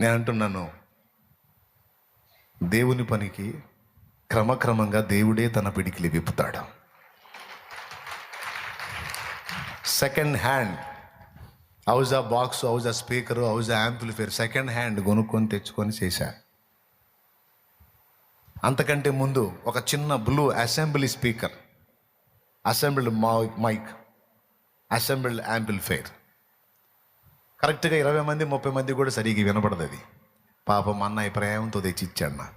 నేను అంటున్నాను దేవుని పనికి క్రమక్రమంగా దేవుడే తన పిడికిలి విప్పుతాడు. సెకండ్ హ్యాండ్ హౌజ్ ఆ బాక్స్ హౌజ్ ఆ స్పీకర్ హౌజ్ ఆ యాంప్లిఫైర్ సెకండ్ హ్యాండ్ కొనుక్కొని తెచ్చుకొని చేశా. అంతకంటే ముందు ఒక చిన్న blue assembly speaker assembled mic assembled amplifier కరెక్ట్గా ఇరవై మంది ముప్పై మంది కూడా సరిగ్గా వినపడదు అది. పాపం అన్నయ్య ప్రేమతో తెచ్చి ఇచ్చాడు నా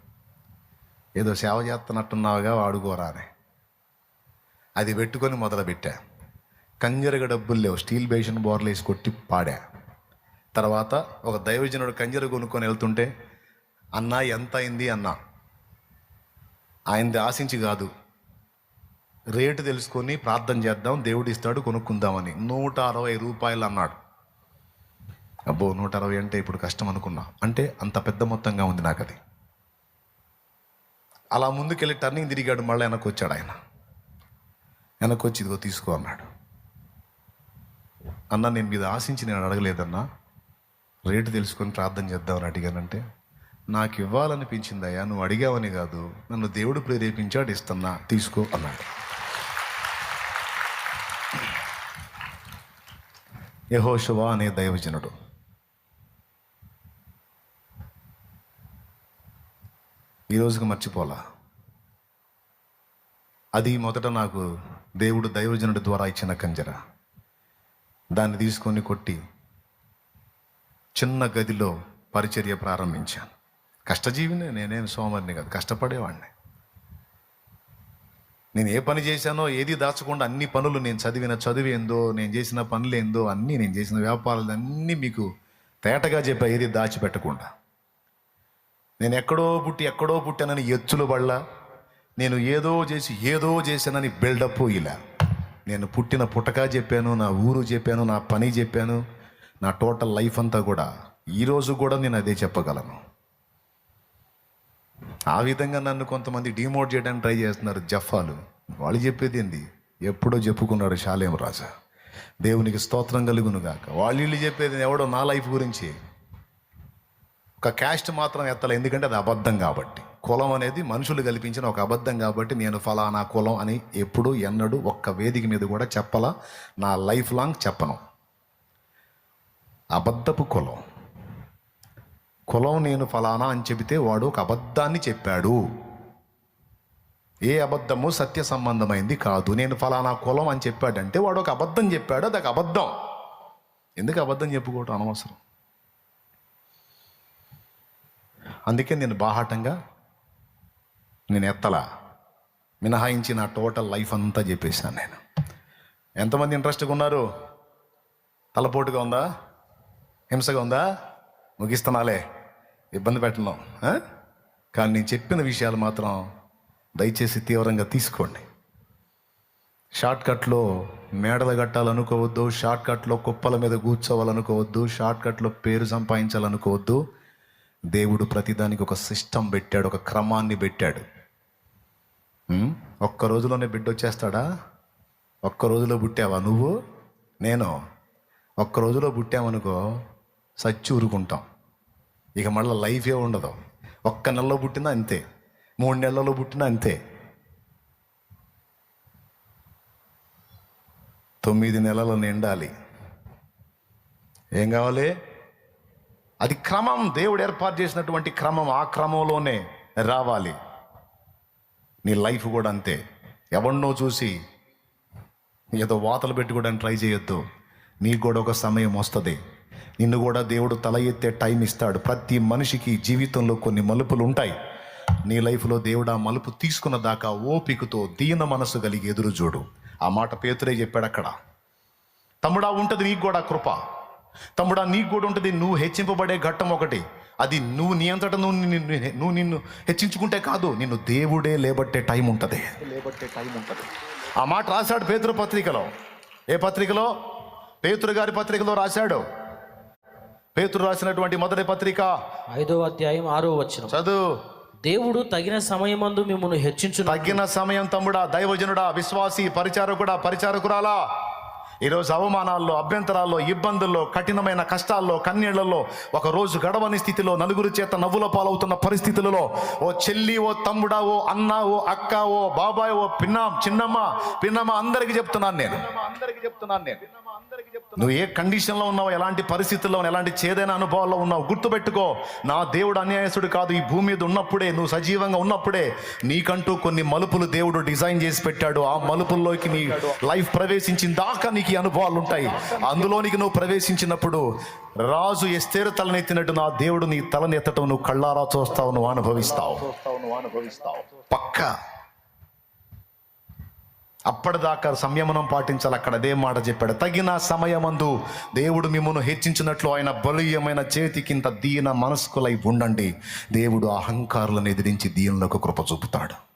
ఏదో సేవ చేస్తున్నట్టున్నావుగా వాడుకోరా అని అది పెట్టుకొని మొదలుపెట్టా. కంజరగ డబ్బులు లేవు స్టీల్ బేషన్ బోర్లు వేసి కొట్టి పాడా. తర్వాత ఒక దైవజనుడు కంజర కొనుక్కొని వెళ్తుంటే అన్నా ఎంత అయింది? అన్నా. ఆయనది ఆశించి కాదు. రేటు తెలుసుకొని ప్రార్థన చేద్దాం దేవుడు ఇస్తాడు కొనుక్కుందామని. నూట అరవై రూపాయలు అన్నాడు. అబ్బో నూట అరవై అంటే ఇప్పుడు కష్టం అనుకున్నా. అంటే అంత పెద్ద మొత్తంగా ఉంది నాకు అది అలా ముందుకెళ్ళి టర్నింగ్ తిరిగాడు మళ్ళీ వెనక్కి వచ్చాడు ఆయన. వెనక్కి వచ్చి ఇదిగో తీసుకో అన్నాడు. అన్న నేను మీద ఆశించి నేను అడగలేదన్నా. రేటు తెలుసుకొని ప్రార్థన చేద్దామని అడిగానంటే నాకు ఇవ్వాలనిపించిందయ్యా నువ్వు అడిగావని కాదు నన్ను దేవుడు ప్రేరేపించాడు ఇస్తున్నా తీసుకో అన్నాడు. యహోషువా అనే దైవజనుడు. ఈ రోజుకి మర్చిపోలా. అది మొదట నాకు దేవుడు దైవజనుడి ద్వారా ఇచ్చిన కంజర. దాన్ని తీసుకొని కొట్టి చిన్న గదిలో పరిచర్య ప్రారంభించాను. కష్టజీవినే నేనేం సోమరిని కాదు కష్టపడేవాడిని నేను ఏ పని చేశానో ఏది దాచకుండా అన్ని పనులు నేను చదివిన చదువు ఏందో నేను చేసిన పనులు ఏందో అన్నీ నేను చేసిన వ్యాపారాలు అన్నీ మీకు తేటగా చెప్పా ఏది దాచిపెట్టకుండా. నేను ఎక్కడో పుట్టి ఎక్కడో పుట్టానని ఎచ్చులు పడలా. నేను ఏదో చేసి ఏదో చేశానని బిల్డప్ ఇలా నేను పుట్టిన పుట్టక చెప్పాను నా ఊరు చెప్పాను నా పని చెప్పాను నా టోటల్ లైఫ్ అంతా కూడా. ఈరోజు కూడా నేను అదే చెప్పగలను. ఆ విధంగా నన్ను కొంతమంది డిమోట్ చేయడానికి ట్రై చేస్తున్నారు జఫాలు. వాళ్ళు చెప్పేది ఏంది? ఎప్పుడో చెప్పుకున్నాడు శాలేం రాజా. దేవునికి స్తోత్రం కలుగును గాక. వాళ్ళు వీళ్ళు చెప్పేది ఎవడో నా లైఫ్ గురించి. ఒక క్యాస్ట్ మాత్రం ఎత్తలే. ఎందుకంటే అది అబద్ధం కాబట్టి. కులం అనేది మనుషులు కల్పించిన ఒక అబద్ధం కాబట్టి నేను ఫలానా కులం అని ఎప్పుడు ఎన్నడూ ఒక్క వేదిక మీద కూడా చెప్పలా. నా లైఫ్ లాంగ్ చెప్పను. అబద్ధపు కులం. కులం నేను ఫలానా అని చెబితే వాడు ఒక అబద్ధాన్ని చెప్పాడు. ఏ అబద్ధము సత్య సంబంధమైంది కాదు. నేను ఫలానా కులం అని చెప్పాడంటే వాడు ఒక అబద్ధం చెప్పాడు. అది ఒక అబద్ధం. ఎందుకు అబద్ధం చెప్పుకోవటం అనవసరం? అందుకే నేను బాహాటంగా నేను ఎత్తలా. మినహాయించి నా టోటల్ లైఫ్ అంతా చెప్పేసాను నేను. ఎంతమంది ఇంట్రెస్ట్గా ఉన్నారు? తలపోటుగా ఉందా? హింసగా ఉందా? ముగిస్తున్నాలే. ఇబ్బంది పెట్టను. కానీ నేను చెప్పిన విషయాలు మాత్రం దయచేసి తీవ్రంగా తీసుకోండి. షార్ట్కట్లో మేడలు కట్టాలనుకోవద్దు షార్ట్కట్లో కుప్పల మీద కూర్చోవాలనుకోవద్దు షార్ట్కట్లో పేరు సంపాదించాలనుకోవద్దు దేవుడు ప్రతిదానికి ఒక సిస్టమ్ పెట్టాడు ఒక క్రమాన్ని పెట్టాడు. ఒక్క రోజులోనే బిడ్డ వచ్చేస్తాడా? ఒక్క రోజులో పుట్టావా నువ్వు? నేను. ఒక్క రోజులో పుట్టామనుకో సచ్చి ఊరుకుంటాం. ఇక మళ్ళీ లైఫే ఉండదు. ఒక్క నెలలో పుట్టినా అంతే. మూడు నెలల్లో పుట్టినా అంతే. తొమ్మిది నెలలు నిండాలి. ఏం కావాలి? అది క్రమం దేవుడు ఏర్పాటు చేసినటువంటి క్రమం ఆ క్రమంలోనే రావాలి. నీ లైఫ్ కూడా అంతే. ఎవరినో చూసి ఏదో వాతలు పెట్టుకోవడానికి ట్రై చేయొద్దు. నీకు కూడా ఒక సమయం వస్తుంది. నిన్ను కూడా దేవుడు తల ఎత్తే టైం ఇస్తాడు. ప్రతి మనిషికి జీవితంలో కొన్ని మలుపులు ఉంటాయి. నీ లైఫ్లో దేవుడు ఆ మలుపు తీసుకున్న దాకా ఓపికతో దీన మనసు కలిగి ఎదురు చూడు. ఆ మాట పేతురే చెప్పాడు అక్కడ. తమ్ముడా ఉంటుంది నీకు కూడా కృప. తమ్ముడా నీకు కూడా ఉంటుంది నువ్వు హెచ్చింపబడే ఘట్టం ఒకటి. అది నువ్వు నీ అంతటా నువ్వు నిన్ను నువ్వు నిన్ను హెచ్చించుకుంటే కాదు నిన్ను దేవుడే లేబట్టే టైం ఉంటుంది. లేబట్టే టైం ఉంటుంది. ఆ మాట రాశాడు పేతురు పత్రికలో. ఏ పత్రికలో? పేతురు గారి పత్రికలో రాశాడు. పేతురు రాసినటువంటి మొదటి పత్రిక. ఐదో అధ్యాయం ఆరో వచ్చిన చదువు. దేవుడు తగిన సమయమందు మిమ్మల్ని హెచ్చించును. తగ్గిన సమయం తమ్ముడా దైవజనుడా విశ్వాసి పరిచారకుడా పరిచారకురాలా. ఈరోజు అవమానాల్లో అభ్యంతరాల్లో ఇబ్బందుల్లో కఠినమైన కష్టాల్లో కన్నీళ్ళలో ఒక రోజు గడవని స్థితిలో నలుగురు చేత నవ్వుల పాలవుతున్న పరిస్థితులలో ఓ చెల్లి ఓ తమ్ముడా ఓ అన్న ఓ అక్క ఓ బాబాయ్ ఓ పిన్న చిన్నమ్మ పిన్నమ్మ అందరికీ చెప్తున్నాను నేను. అందరికీ చెప్తున్నాను నేను నువ్వు ఏ కండిషన్లో ఉన్నావు ఎలాంటి పరిస్థితుల్లో ఉన్నావు, ఎలాంటి చేదైన అనుభవాల్లో ఉన్నావు గుర్తుపెట్టుకో. నా దేవుడు అన్యాయసుడు కాదు. ఈ భూమి మీద ఉన్నప్పుడే నువ్వు సజీవంగా ఉన్నప్పుడే నీకంటూ కొన్ని మలుపులు దేవుడు డిజైన్ చేసి పెట్టాడు. ఆ మలుపుల్లోకి నీ లైఫ్ ప్రవేశించిన దాకా నీకు ఈ అనుభవాలు ఉంటాయి. అందులోనికి నువ్వు ప్రవేశించినప్పుడు రాజు ఎస్తేరు తలనెత్తినట్టు నా దేవుడు నీ తలనెత్తటం నువ్వు కళ్ళారా చూస్తావు నువ్వు అనుభవిస్తావు. పక్కా. అప్పటిదాకా సంయమనం పాటించాలి అక్కడ. అదే మాట చెప్పాడు. తగిన సమయమందు దేవుడు మిమ్మల్ని హెచ్చించినట్లు ఆయన బలీయమైన చేతికింత దీన మనస్కులై ఉండండి. దేవుడు అహంకారులను ఎదిరించి దీనులకు కృప చూపుతాడు.